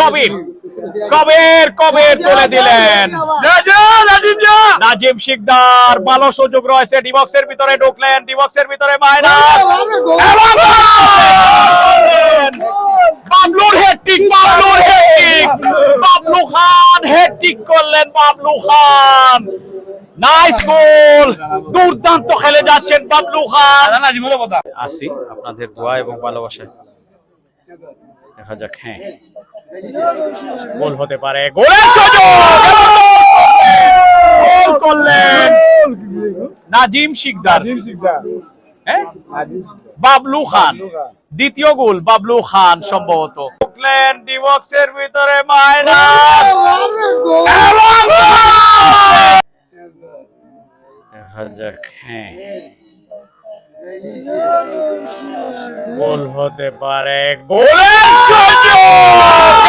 কবির কবির কবির তুলে দিলেন। নাজিম শিকদার ভালো সুযোগ রয়েছে ডিবক্সের ভিতরে ঢুকলেন ডিবক্সের ভিতরে বাবলুর বাবলুর বাবলু খান হেডটিক করলেন বাবলু খান। নাইস গোল দুর্দান্ত খেলে যাচ্ছেন বাবলু খান। আসি আপনাদের দোয়া এবং ভালোবাসায়। দেখা যাক হ্যাঁ। গোল হতে পারে। গোলের সুযোগ! গোল করলেন নাজিম শিকদার। নাজিম হ্যাঁ? বাবলু খান। দ্বিতীয় গোল বাবলু খান সম্ভবত। ঢুকলেন ডিবক্সের ভিতরে এবং দেখা যাক হ্যাঁ। ভুল হতে পারে। গোলের সুযোগ